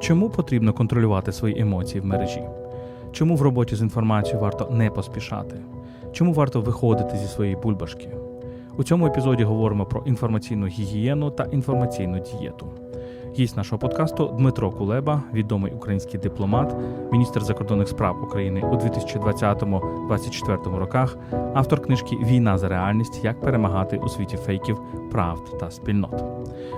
Чому потрібно контролювати свої емоції в мережі? Чому в роботі з інформацією варто не поспішати? Чому варто виходити зі своєї бульбашки? У цьому епізоді говоримо про інформаційну гігієну та інформаційну дієту. Гість нашого подкасту Дмитро Кулеба, відомий український дипломат, міністр закордонних справ України у 2020-2024 роках, автор книжки Війна за реальність. Як перемагати у світі фейків, правд та спільнот.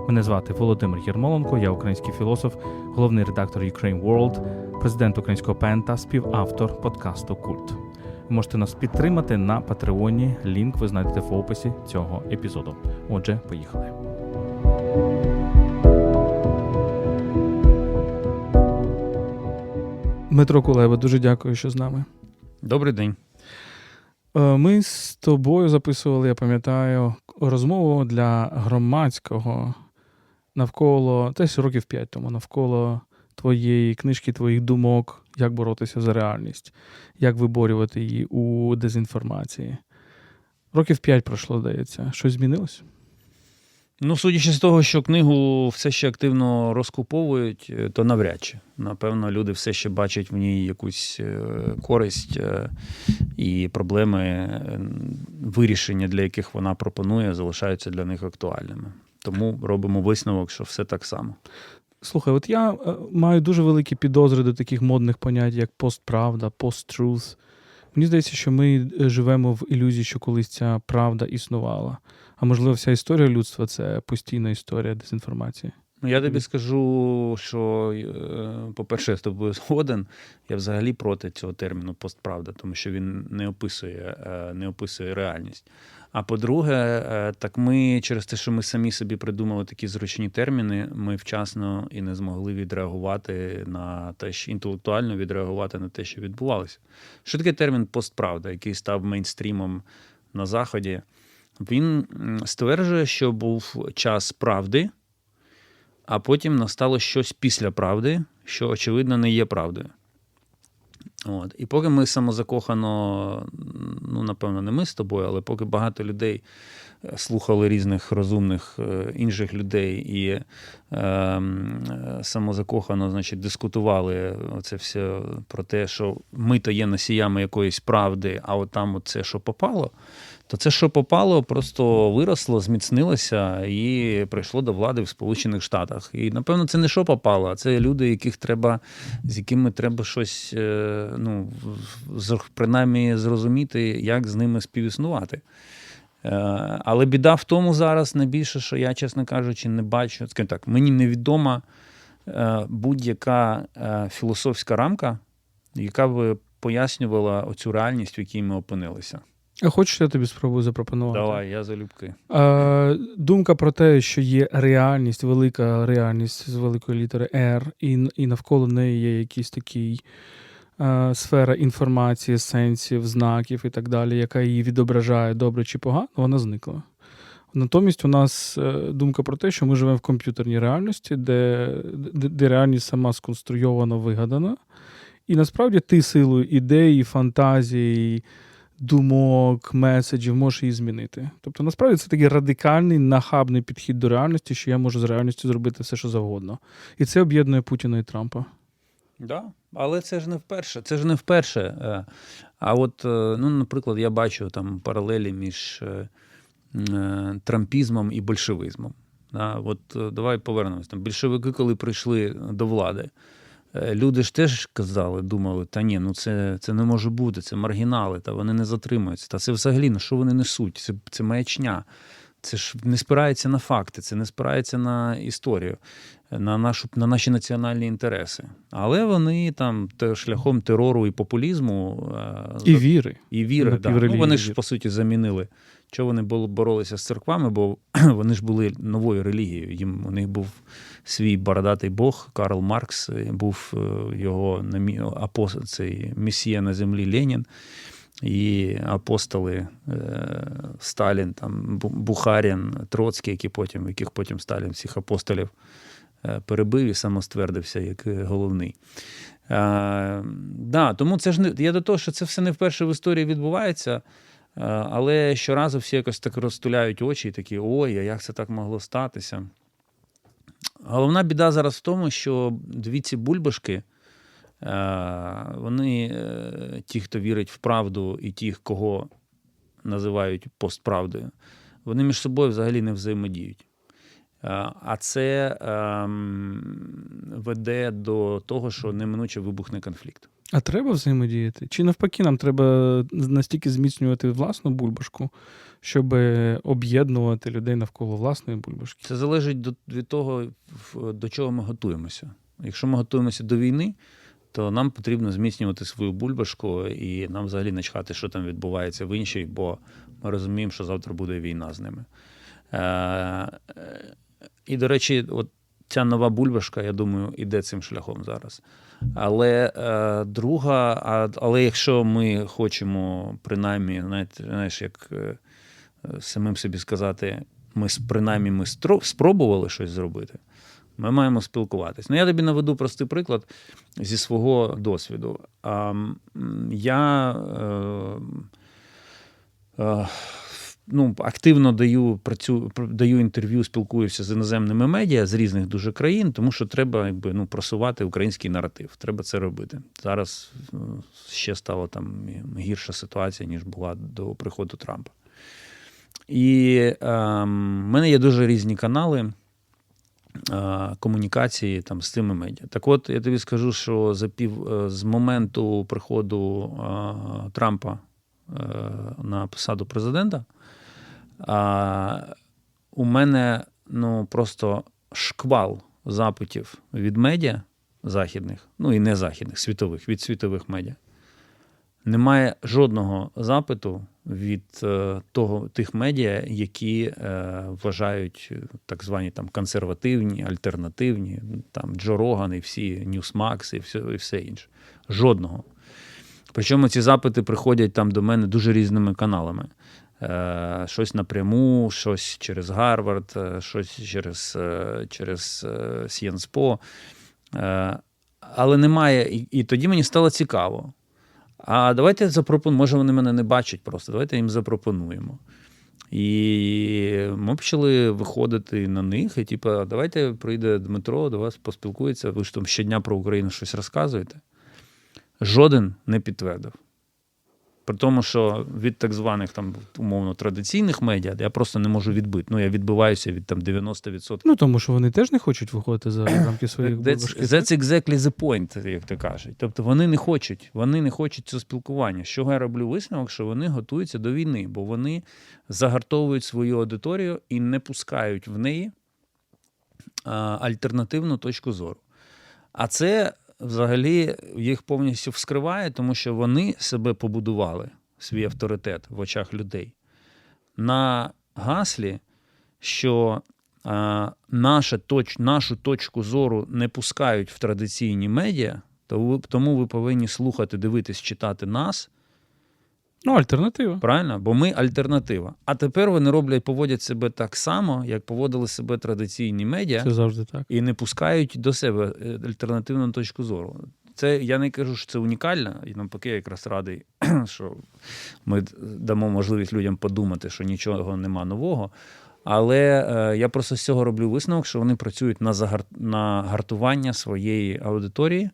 Мене звати Володимир Єрмоленко, я український філософ, головний редактор Ukraine World, президент українського ПЕН та співавтор подкасту Культ. Ви можете нас підтримати на Патреоні. Лінк ви знайдете в описі цього епізоду. Отже, поїхали. Дмитро Кулеба, дуже дякую, що з нами. Добрий день. Е, Ми з тобою записували, я пам'ятаю, розмову для громадського навколо десь років п'ять тому, навколо твоєї книжки, твоїх думок, як боротися за реальність, як виборювати її у дезінформації. Років п'ять пройшло, здається. Щось змінилось? Ну, судячи з того, що книгу все ще активно розкуповують, е, то навряд чи. Напевно, люди все ще бачать в ній якусь е, користь е, і проблеми, вирішення, для яких вона пропонує, залишаються для них актуальними. Тому робимо висновок, що все так само. Слухай, от я маю дуже великі підозри до таких модних понять, як постправда, пост-truth. Мені здається, що ми живемо в ілюзії, що колись ця правда існувала. А можливо, вся історія людства це постійна історія дезінформації. Ну, я тобі скажу, що, е, по-перше, я з тобою згоден. Я взагалі проти цього терміну постправда, тому що він не описує, е, не описує реальність. А по-друге, е, так ми через те, що ми самі собі придумали такі зручні терміни, ми вчасно і не змогли відреагувати на те, що інтелектуально відреагувати на те, що відбувалося. Що таке термін постправда, який став мейнстрімом на Заході? Він стверджує, що був час правди а потім настало щось після правди, що, очевидно, не є правдою. От. І поки ми самозакохано, ну, напевно, не ми з тобою, але поки багато людей слухали різних розумних е, інших людей і е, самозакохано значить, дискутували це все про те, що ми то є носіями якоїсь правди, а от там це, що попало, то це, що попало, просто виросло, зміцнилося і прийшло до влади в Сполучених Штатах. І напевно, це не що попало, а це люди, яких треба, з якими треба щось, е, ну, принаймні зрозуміти, як з ними співіснувати. Е, Але біда в тому зараз найбільше, що я, чесно кажучи, не бачу. Скажімо так, мені невідома е, будь-яка е, філософська рамка, яка б пояснювала оцю реальність, в якій ми опинилися. А хочеш, я тобі спробую запропонувати? Давай, я залюбки. Е, думка про те, що є реальність, велика реальність з великої літери R, і, і навколо неї є якийсь такий е, сфера інформації, сенсів, знаків і так далі, яка її відображає добре чи погано, вона зникла. Натомість у нас е, думка про те, що ми живемо в комп'ютерній реальності, де, де, де реальність сама сконструйована, вигадана. І насправді ти силою ідеї, фантазії, думок, меседжів можеш її змінити. Тобто, насправді це такий радикальний, нахабний підхід до реальності, що я можу з реальністю зробити все, що завгодно. І це об'єднує Путіна і Трампа. Да, але це ж не вперше. Це ж не вперше. Е, А от, е, ну, наприклад, я бачу там паралелі між е, трампізмом і большевизмом. От давай повернемось. Там більшовики, коли прийшли до влади, люди ж теж казали, думали, та ні, ну це, це не може бути, це маргінали, та вони не затримуються. Та це взагалі на що вони несуть? Це, це маячня. Це ж не спирається на факти, це не спирається на історію, на, нашу, на наші національні інтереси. Але вони там те- шляхом терору і популізму е, І за- віри. і віри. Да. Ну, вони ж, по суті, замінили. Чого вони боролися з церквами, бо вони ж були новою релігією. Їм у них був свій бородатий Бог, Карл Маркс, е, був е, його намі- апос- цей месія на землі Ленін. І апостоли Сталін, там, Бухарін, Троцький, які потім, яких потім Сталін всіх апостолів перебив і самоствердився як е, головний. Е, да, тому це ж не я до того, що це все не вперше в історії відбувається. е, Але щоразу всі якось так розтуляють очі і такі: ой, а як це так могло статися? Головна біда зараз в тому, що дві ці бульбашки, е, вони, е, ті, хто вірить в правду, і ті, кого називають постправдою, вони між собою взагалі не взаємодіють. Е, А це ем, веде до того, що неминуче вибухне конфлікт. А треба взаємодіяти? Чи навпаки, нам треба настільки зміцнювати власну бульбашку, щоб об'єднувати людей навколо власної бульбашки? Це залежить до, від того, до чого ми готуємося. Якщо ми готуємося до війни, то нам потрібно зміцнювати свою бульбашку, і нам взагалі не чхати, що там відбувається в іншій, бо ми розуміємо, що завтра буде війна з ними. І, до речі, от ця нова бульбашка, я думаю, іде цим шляхом зараз. Але е, друга, а, але якщо ми хочемо принаймні, знаєте, знаєш, як е, самим собі сказати, ми принаймні ми стро- спробували щось зробити, ми маємо спілкуватись. Ну, я тобі наведу простий приклад зі свого досвіду. А, я е, е, ну, активно даю, працю, даю інтерв'ю, спілкуюся з іноземними медіа з різних дуже країн, тому що треба якби, ну, просувати український наратив. Треба це робити. Зараз е, ще стала там гірша ситуація, ніж була до приходу Трампа. І е, в мене є дуже різні канали е, комунікації там, з цими медіа. Так от, я тобі скажу, що за пів, е, з моменту приходу е, Трампа е, на посаду президента, а, у мене ну, просто шквал запитів від медіа західних, ну і не західних, світових, від світових медіа. Немає жодного запиту від е, того, тих медіа, які е, вважають е, так звані там, консервативні, альтернативні, там Джо Роган і всі Ньюсмакс і все, і все інше. Жодного. Причому ці запити приходять там до мене дуже різними каналами. Е, щось напряму, щось через Гарвард, е, щось через, е, через Сієнспо. Е, але немає. І, і тоді мені стало цікаво. А давайте запропонуємо, може, вони мене не бачать просто, давайте їм запропонуємо. І ми почали виходити на них, і типу, давайте прийде Дмитро до вас поспілкується, ви ж там щодня про Україну щось розказуєте. Жоден не підтвердив. При тому, що від так званих там умовно традиційних медіа я просто не можу відбити. Ну, я відбиваюся від там 90%. Ну тому що вони теж не хочуть виходити за рамки своїх That's, that's exactly the point, як то кажуть. Тобто вони не хочуть, вони не хочуть цього спілкування. З чого я роблю висновок, що вони готуються до війни, бо вони загартовують свою аудиторію і не пускають в неї альтернативну точку зору. А це взагалі їх повністю вскриває, тому що вони себе побудували, свій авторитет в очах людей, на гаслі, що а, наша точ, нашу точку зору не пускають в традиційні медіа, то тому ви повинні слухати, дивитись, читати нас, Ну, альтернатива. правильно? Бо ми альтернатива. А тепер вони роблять, поводять себе так само, як поводили себе традиційні медіа, Це завжди так. і не пускають до себе е, альтернативну точку зору. Це я не кажу, що це унікально, і навпаки, я якраз радий, що ми дамо можливість людям подумати, що нічого нема нового. Але е, я просто з цього роблю висновок, що вони працюють на, загар... на гартування своєї аудиторії,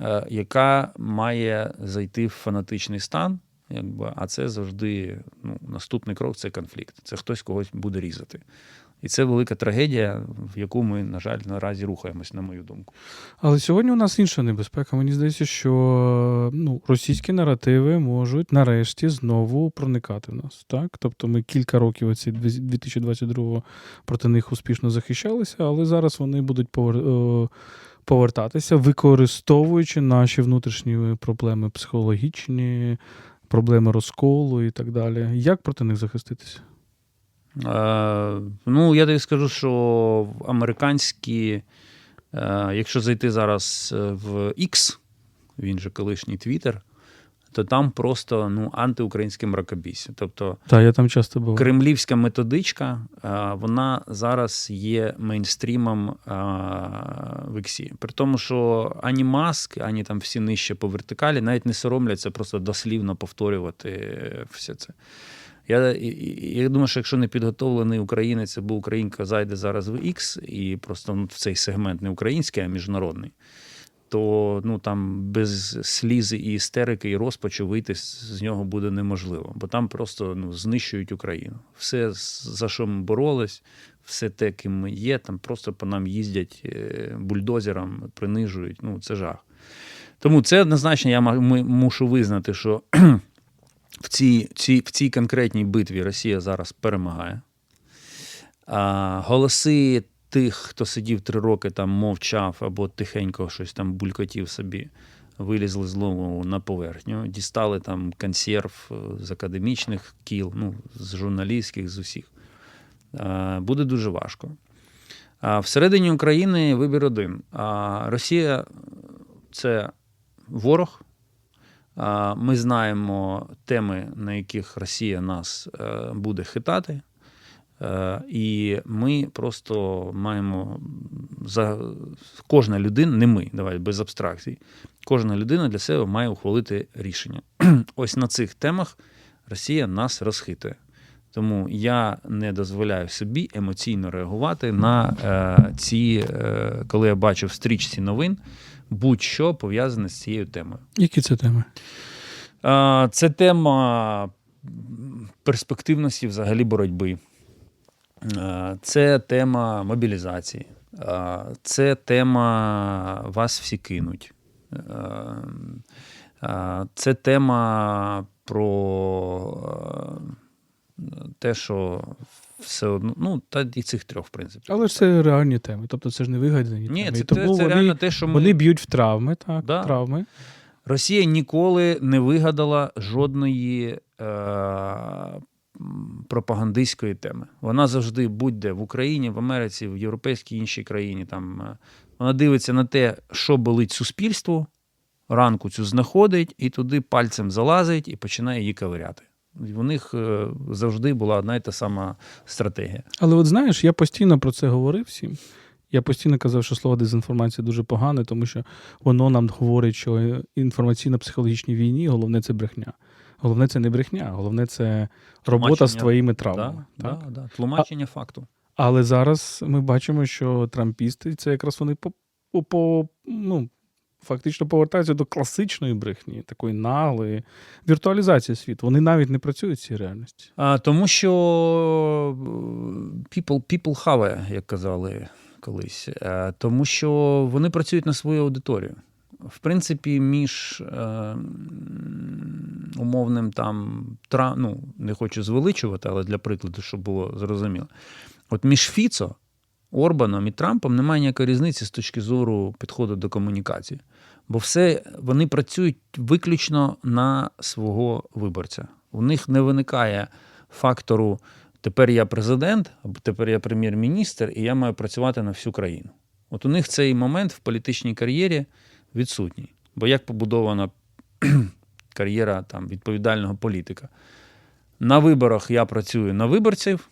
е, яка має зайти в фанатичний стан. Якби, а це завжди ну, наступний крок це конфлікт. Це хтось когось буде різати. І це велика трагедія, в яку ми, на жаль, наразі рухаємось, на мою думку. Але сьогодні у нас інша небезпека. Мені здається, що ну, російські наративи можуть нарешті знову проникати в нас. Так? Тобто ми кілька років оці 2022 проти них успішно захищалися, але зараз вони будуть повер- е, повертатися, використовуючи наші внутрішні проблеми психологічні, проблеми розколу і так далі. Як проти них захиститися? Е, ну, я тобі скажу, що американські, е, якщо зайти зараз е, в X, він же колишній Twitter, то там просто ну, антиукраїнське мракобісся. Тобто Так, я там часто був. кремлівська методичка, е, вона зараз є мейнстрімом е, в Іксі. При тому, що ані Маск, ані там всі нижче по вертикалі навіть не соромляться просто дослівно повторювати все це. Я, я думаю, що якщо не підготовлений українець або українка зайде зараз в X і просто ну, в цей сегмент не український, а міжнародний, то ну, там без слізи і істерики, і розпачу вийти з нього буде неможливо, бо там просто ну, знищують Україну. Все, за що ми боролись, все те, ким ми є, там просто по нам їздять е, бульдозером, принижують. Ну, це жах. Тому це однозначно я мушу визнати, що в цій, цій, в цій конкретній битві Росія зараз перемагає. А, голоси тих, хто сидів три роки там мовчав або тихенько щось там булькотів собі, вилізли знову на поверхню, дістали там консерв е, з академічних кіл, ну, з журналістських, з усіх. Буде дуже важко. Всередині України вибір один. Росія це ворог. Ми знаємо теми, на яких Росія нас е, буде хитати. Е, І ми просто маємо за кожна людина, не ми, давай без абстракцій. Кожна людина для себе має ухвалити рішення. Ось на цих темах Росія нас розхитує. Тому я не дозволяю собі емоційно реагувати на е, ці, е, коли я бачу в стрічці новин, будь-що пов'язане з цією темою. Які це теми? Е, Це тема перспективності взагалі боротьби. Е, Це тема мобілізації. Е, Це тема вас всі кинуть. Е, Це тема про те, що все одно, ну, та і цих трьох, в принципі. Але ж це реальні теми. Тобто це ж не вигадані Ні, теми. це, тому це, це вони, реально те, що ми... вони б'ють в травми, так, Да. травми. Росія ніколи не вигадала жодної е, пропагандистської теми. Вона завжди будь-де в Україні, в Америці, в європейській іншій країні. Там, е, вона дивиться на те, що болить суспільству, ранку цю знаходить і туди пальцем залазить і починає її ковиряти. І У них е, завжди була одна і та сама стратегія. Але от знаєш, я постійно про це говорив всім. Я постійно казав, що слово дезінформація дуже погане, тому що воно нам говорить, що інформаційно-психологічній війні головне це брехня. Головне це не брехня, головне це робота з твоїми травмами. Да, так? да, да. Тлумачення факту. Але зараз ми бачимо, що трампісти це якраз вони по, по, по ну, фактично повертаються до класичної брехні, такої наглої віртуалізації світу. Вони навіть не працюють в цій реальності. А, тому що е, people, people have, як казали колись. Е, Тому що вони працюють на свою аудиторію. В принципі, між е, умовним там тра, ну, не хочу звеличувати, але для прикладу, щоб було зрозуміло. От між Фіцо, Орбаном і Трампом немає ніякої різниці з точки зору підходу до комунікації. Бо все вони працюють виключно на свого виборця. У них не виникає фактору тепер я президент, або тепер я прем'єр-міністр, і я маю працювати на всю країну. От у них цей момент в політичній кар'єрі відсутній. Бо як побудована кар'єра там, відповідального політика? На виборах я працюю на виборців,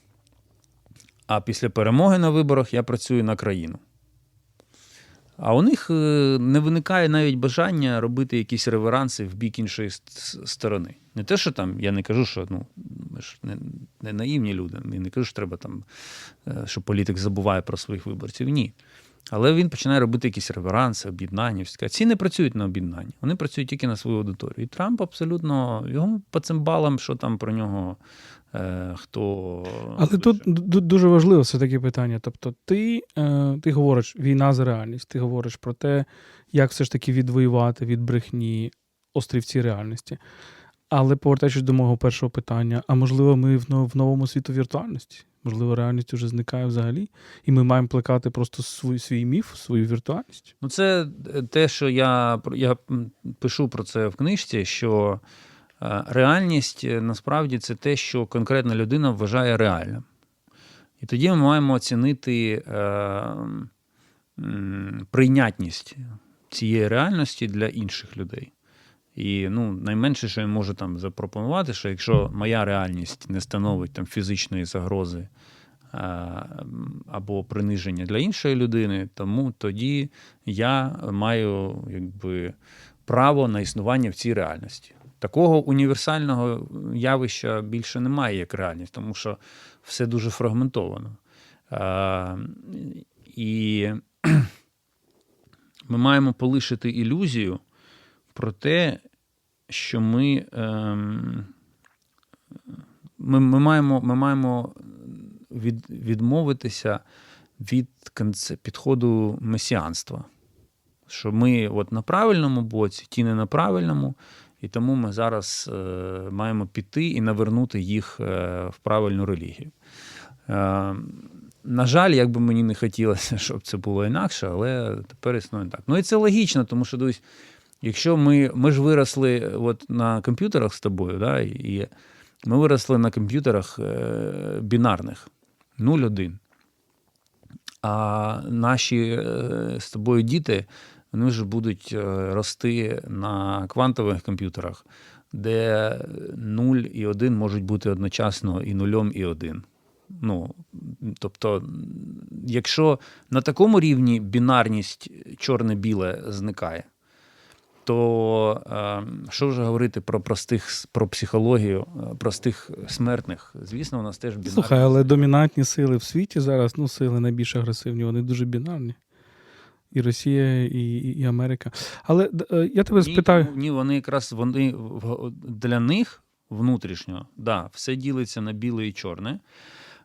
а після перемоги на виборах я працюю на країну. А у них е, не виникає навіть бажання робити якісь реверанси в бік іншої сторони. Не те, що там, я не кажу, що ну, ми ж не, не наївні люди. Я не кажу, що треба там, е, що політик забуває про своїх виборців. Ні. Але він починає робити якісь реверанси, об'єднання. всі таке. Ці не працюють на об'єднання, вони працюють тільки на свою аудиторію. І Трамп абсолютно його по цим балам, що там про нього е, хто. Але тут ду- дуже важливо все таке питання. Тобто, ти, е, ти говориш війна за реальність, ти говориш про те, як все ж таки відвоювати від брехні острівці реальності. Але повертаючись до мого першого питання, а можливо, ми в новому світу віртуальності? Можливо, реальність вже зникає взагалі, і ми маємо плекати просто свій, свій міф, свою віртуальність. Ну, це те, що я, я пишу про це в книжці, що е, реальність е, насправді це те, що конкретна людина вважає реальним. І тоді ми маємо оцінити е, прийнятність цієї реальності для інших людей. І ну, найменше, що я можу там запропонувати, що якщо моя реальність не становить там фізичної загрози е, або приниження для іншої людини, тому тоді я маю якби право на існування в цій реальності. Такого універсального явища більше немає, як реальність, тому що все дуже фрагментовано. Е, і ми маємо полишити ілюзію про те, що ми, ем, ми, ми, маємо, ми маємо від, відмовитися від підходу месіанства. Що ми от на правильному боці, ті не на правильному, і тому ми зараз е, маємо піти і навернути їх е, в правильну релігію. Е, на жаль, як би мені не хотілося, щоб це було інакше, але тепер існує так. Ну і це логічно, тому що дивись, якщо ми, ми ж виросли от на комп'ютерах з тобою, да, і ми виросли на комп'ютерах е, бінарних 0-1. А наші е, з тобою діти вони вже будуть е, рости на квантових комп'ютерах, де 0 і 1 можуть бути одночасно і 0 і 1. Ну, тобто, якщо на такому рівні бінарність чорне-біле зникає, то е, що вже говорити про простих про психологію е, простих смертних? Звісно, у нас теж бінарність. Слухай, але домінантні сили в світі зараз, ну, сили найбільш агресивні, вони дуже бінарні. І Росія, і, і, Америка. Але е, я тебе Ні, спитаю. Ні, вони якраз вони для них внутрішньо, да, все ділиться на біле і чорне.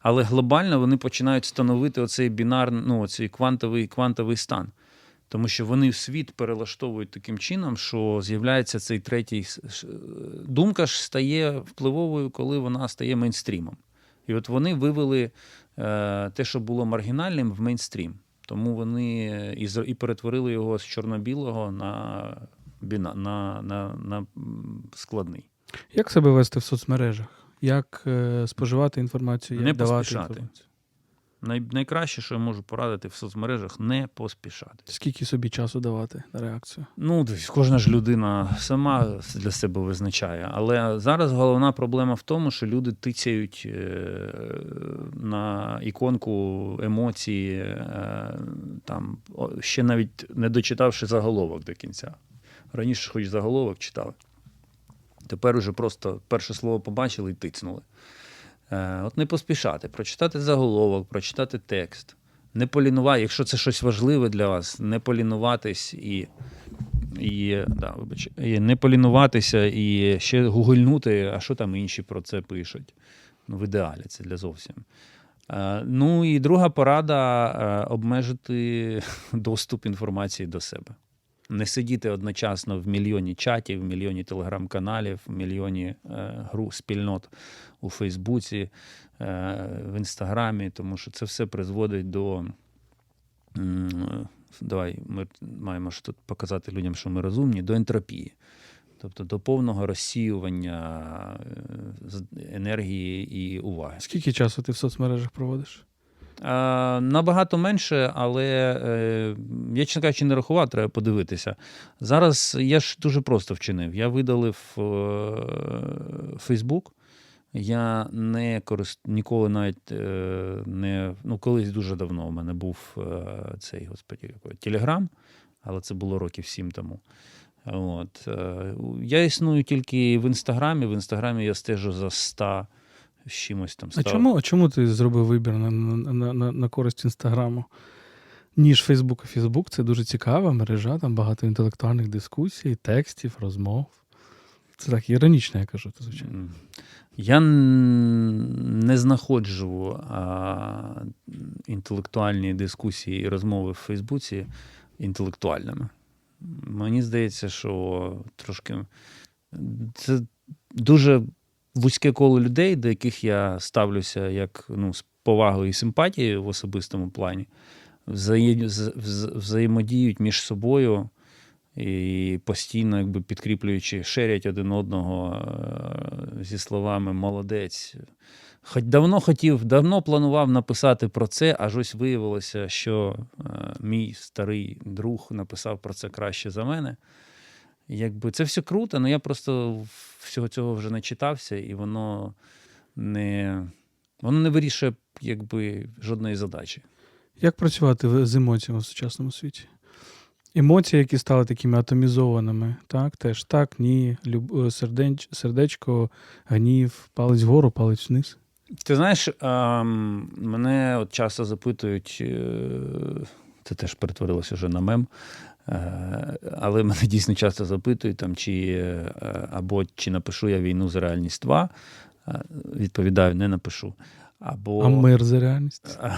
Але глобально вони починають становити оцей бінарний, ну, оцей квантовий, квантовий стан. Тому що вони світ перелаштовують таким чином, що з'являється цей третій. Думка ж стає впливовою, коли вона стає мейнстрімом. І от вони вивели е, те, що було маргінальним, в мейнстрім. Тому вони і, з- і перетворили його з чорно-білого на, на, на, на складний. Як себе вести в соцмережах? Як е, споживати інформацію, як Не давати поспішати. інформацію? Най, найкраще, що я можу порадити в соцмережах, не поспішати. Скільки собі часу давати на реакцію? Ну, кожна ж людина сама для себе визначає. Але зараз головна проблема в тому, що люди тицяють е, на іконку емоції, е, там, ще навіть не дочитавши заголовок до кінця. Раніше хоч заголовок читали. Тепер уже просто перше слово побачили і тицнули. Е, От не поспішати, прочитати заголовок, прочитати текст. Не полінувати, якщо це щось важливе для вас, не полінуватись і, і, да, вибач, і не полінуватися і ще гугольнути, а що там інші про це пишуть. Ну, в ідеалі це для зовсім. Е, Ну і друга порада е, обмежити доступ інформації до себе. Не сидіти одночасно в мільйоні чатів, в мільйоні телеграм-каналів, в мільйоні е, гру спільнот у Фейсбуці, е, в Інстаграмі, тому що це все призводить до. Давай, ми маємо ж тут показати людям, що ми розумні, до ентропії. Тобто до повного розсіювання е, енергії і уваги. Скільки часу ти в соцмережах проводиш? Набагато менше, але е, я, чесно кажучи, не рахував, треба подивитися. Зараз я ж дуже просто вчинив. Я видалив Facebook. Я не корист... ніколи навіть е, не. Ну, колись дуже давно у мене був е, цей господі, Телеграм, але це було років сім тому. От. Я існую тільки в Інстаграмі. В Інстаграмі я стежу за 100 з чимось там. А чому, а чому ти зробив вибір на, на, на, на, на користь інстаграму, ніж Фейсбук? Фейсбук це дуже цікава мережа, там багато інтелектуальних дискусій, текстів, розмов. Це так іронічно, я кажу, то звичайно. Я не знаходжу а, інтелектуальні дискусії і розмови в Фейсбуці інтелектуальними. Мені здається, що трошки це дуже вузьке коло людей, до яких я ставлюся як ну, з повагою і симпатією в особистому плані, взає- взаємодіють між собою і постійно, якби підкріплюючи, шерять один одного е, зі словами молодець. Хоч давно хотів, давно планував написати про це, аж ось виявилося, що е, мій старий друг написав про це краще за мене. Якби це все круто, але я просто всього цього вже начитався, і воно не, воно не вирішує якби, жодної задачі. Як працювати з емоціями в сучасному світі? Емоції, які стали такими атомізованими, так, теж так, ні, люб... е, сердеч... сердечко, гнів, палець вгору, палець вниз. Ти знаєш, ем, мене от часто запитують, е, це теж перетворилося вже на мем. Е, Але мене дійсно часто запитують, там, чи, е, або чи напишу я війну за реальність 2. Е, Відповідаю, не напишу. Або... А мир за реальність.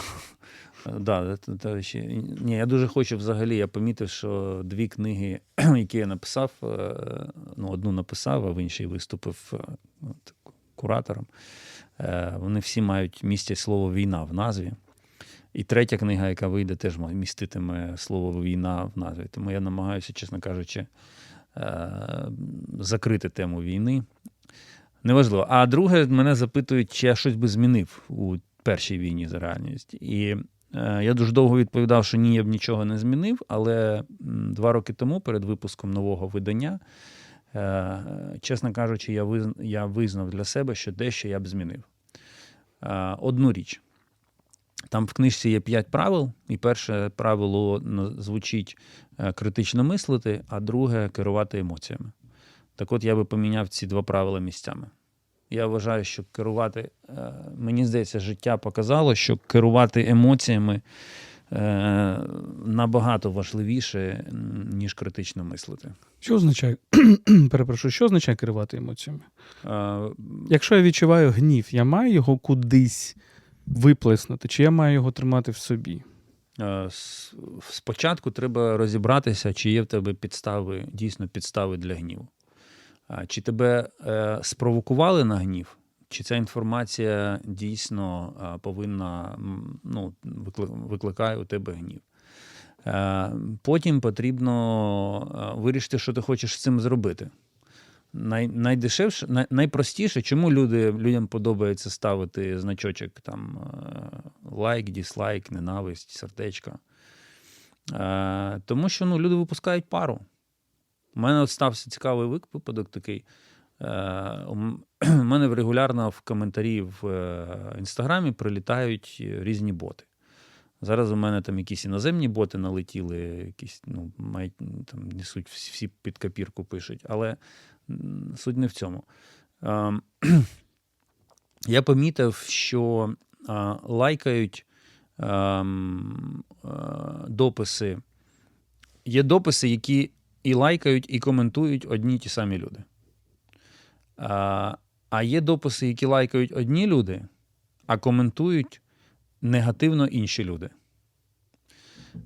Да, це ще... Ні, я дуже хочу взагалі. Я помітив, що дві книги, які я написав, ну, одну написав, а в іншій виступив от, куратором. Вони всі мають містять слово війна в назві. І третя книга, яка вийде, теж міститиме слово війна в назві. Тому я намагаюся, чесно кажучи, е, закрити тему війни. Неважливо. А друге, мене запитують, чи я щось би змінив у першій війні за реальність. І е, я дуже довго відповідав, що ні, я б нічого не змінив. Але два роки тому, перед випуском нового видання, е, чесно кажучи, я, визнав для себе, що дещо я б змінив. Одну річ. Там в книжці є п'ять правил, і перше правило звучить е, критично мислити, а друге керувати емоціями. Так от я би поміняв ці два правила місцями. Я вважаю, що керувати, е, мені здається, життя показало, що керувати емоціями е, набагато важливіше, ніж критично мислити. Що означає, перепрошую, що означає керувати емоціями? Якщо я відчуваю гнів, я маю його кудись виплеснути, чи я маю його тримати в собі? Е, Спочатку треба розібратися, чи є в тебе підстави, дійсно підстави для гніву. Чи тебе е, спровокували на гнів, чи ця інформація дійсно е, повинна ну, викликає у тебе гнів. Потім потрібно вирішити, що ти хочеш з цим зробити. Най, найдешевше, най, найпростіше, чому люди, людям подобається ставити значочок там е, лайк, діслайк, ненависть, сердечко. Е, Тому що ну, люди випускають пару. У мене от стався цікавий випадок такий. Е, У мене регулярно в коментарі в е, інстаграмі прилітають різні боти. Зараз у мене там якісь іноземні боти налетіли, якісь, ну, мають, там несуть всі під копірку пишуть. Але суть не в цьому. Я помітив, що лайкають дописи. Є дописи, які і лайкають, і коментують одні ті самі люди. А є дописи, які лайкають одні люди, а коментують негативно інші люди.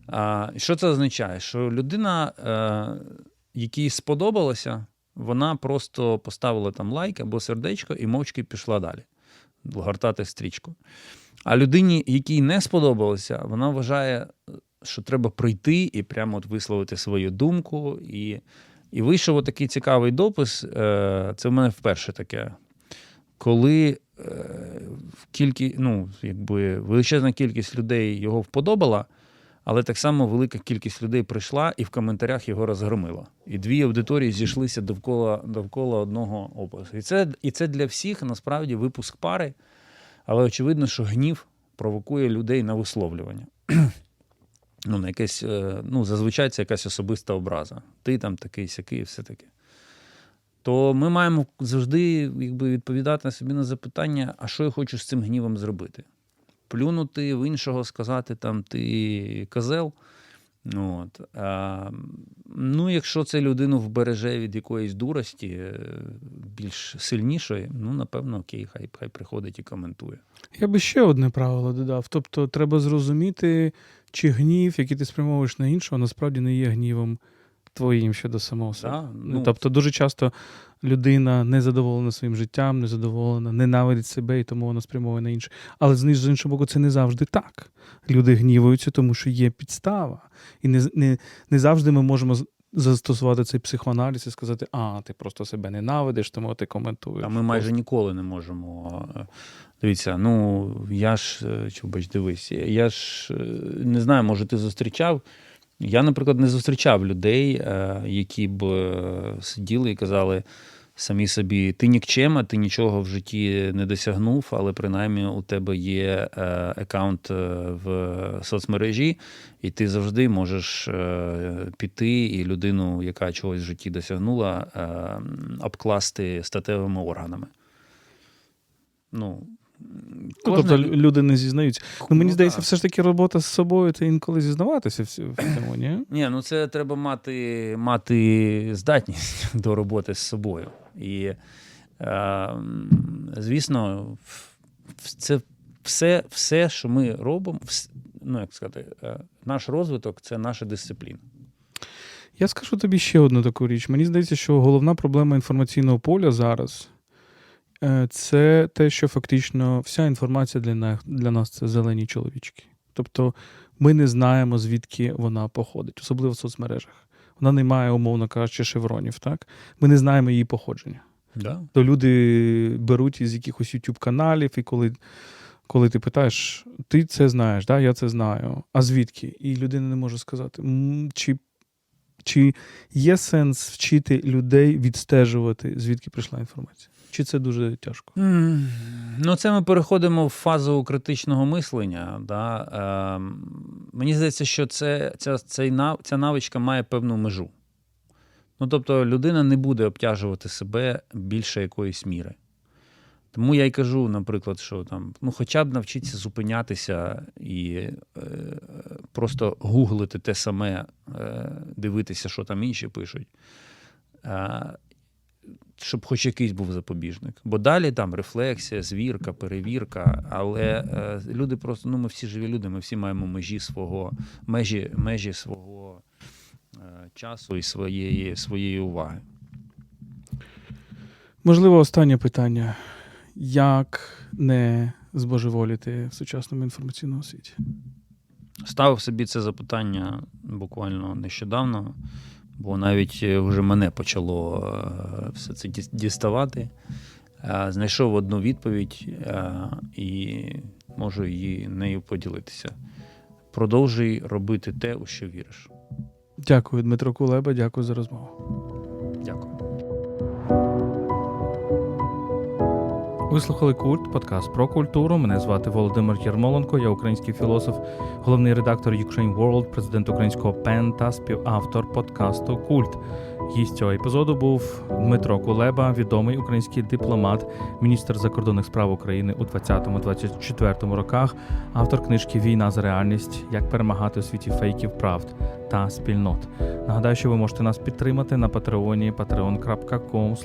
А, що це означає? Що людина, е, якій сподобалося, вона просто поставила там лайк або сердечко і мовчки пішла далі гортати стрічку. А людині, якій не сподобалося, вона вважає, що треба прийти і прямо от висловити свою думку. І, і вийшов такий цікавий допис. е, Це в мене вперше таке. Коли е, в кількі, ну, якби, величезна кількість людей його вподобала, але так само велика кількість людей прийшла і в коментарях його розгромила. І дві аудиторії зійшлися довкола, довкола одного опису. І це, і це для всіх насправді випуск пари, але очевидно, що гнів провокує людей на висловлювання. ну, на якесь, е, ну, зазвичай це якась особиста образа. Ти там такий сякий, і все таке. То ми маємо завжди якби, відповідати собі на запитання, а що я хочу з цим гнівом зробити? Плюнути в іншого, сказати там ти козел. От. А, ну, якщо це людину вбереже від якоїсь дурості, е, більш сильнішої, ну, напевно, окей, хай, хай приходить і коментує. Я би ще одне правило додав. Тобто, треба зрозуміти, чи гнів, який ти спрямовуєш на іншого, насправді не є гнівом твоїм щодо самого себе. Да, Ну, ну, тобто, дуже часто людина незадоволена своїм життям, незадоволена, ненавидить себе, і тому вона спрямовує на інше. Але з іншого боку, це не завжди так. Люди гнівуються, тому що є підстава. І не, не, не завжди ми можемо застосувати цей психоаналіз і сказати, а, ти просто себе ненавидиш, тому ти коментуєш. А ми майже ніколи не можемо. е, Дивіться, ну я ж е, Чубач, дивись, я ж е, не знаю, може, ти зустрічав. Я, наприклад, не зустрічав людей, е, які б е, сиділи і казали: самі собі ти нікчема, ти нічого в житті не досягнув, але принаймні у тебе є е, аккаунт в соцмережі, і ти завжди можеш піти і людину, яка чогось в житті досягнула, обкласти статевими органами. Ну, Ну, тобто люди не зізнаються. Ну, мені Ну, здається, так. все ж таки робота з собою це інколи зізнаватися в цьому, ні? Ні, ну це треба мати, мати здатність до роботи з собою. І, е, звісно, це все, все, що ми робимо, ну як сказати, е, наш розвиток це наша дисципліна. Я скажу тобі ще одну таку річ. Мені здається, що головна проблема інформаційного поля зараз це те, що фактично вся інформація для нас, для нас це зелені чоловічки. Тобто ми не знаємо, звідки вона походить, особливо в соцмережах. Вона не має, умовно кажучи, шевронів. Так? Ми не знаємо її походження. Да? То люди беруть із якихось YouTube каналів, і коли, коли ти питаєш, ти це знаєш, да? я це знаю. А звідки? І людина не може сказати, чи, чи є сенс вчити людей відстежувати, звідки прийшла інформація? Чи це дуже тяжко? М, Ну, це ми переходимо в фазу критичного мислення. Да? Ем, мені здається, що це, ця, цей, ця навичка має певну межу. Ну, тобто, людина не буде обтяжувати себе більше якоїсь міри. Тому я й кажу, наприклад, що там, ну, хоча б навчитися зупинятися і е, просто гуглити те саме, е, дивитися, що там інші пишуть. Е, щоб хоч якийсь був запобіжник. Бо далі там рефлексія, звірка, перевірка. Але е, люди просто, ну ми всі живі люди, ми всі маємо межі свого, межі, межі свого е, часу і своєї, своєї уваги. Можливо, останнє питання: як не збожеволіти в сучасному інформаційному світі? Ставив собі це запитання буквально нещодавно, бо навіть е, вже мене почало е, все це діставати. Е, Знайшов одну відповідь і можу її нею поділитися. Продовжуй робити те, у що віриш. Дякую, Дмитро Кулеба, дякую за розмову. Ви слухали культ, подкаст про культуру. Мене звати Володимир Єрмоленко, я український філософ, головний редактор Ukraine World, президент українського ПЕН та співавтор подкасту Культ. Гість цього епізоду був Дмитро Кулеба, відомий український дипломат, міністр закордонних справ України у 20-24 роках, автор книжки Війна за реальність. Як перемагати у світі фейків, правд та спільнот. Нагадаю, що ви можете нас підтримати на патреоні patreon.com.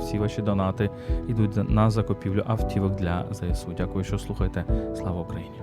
Всі ваші донати йдуть на закупівлю автівок для ЗСУ. Дякую, що слухаєте. Слава Україні!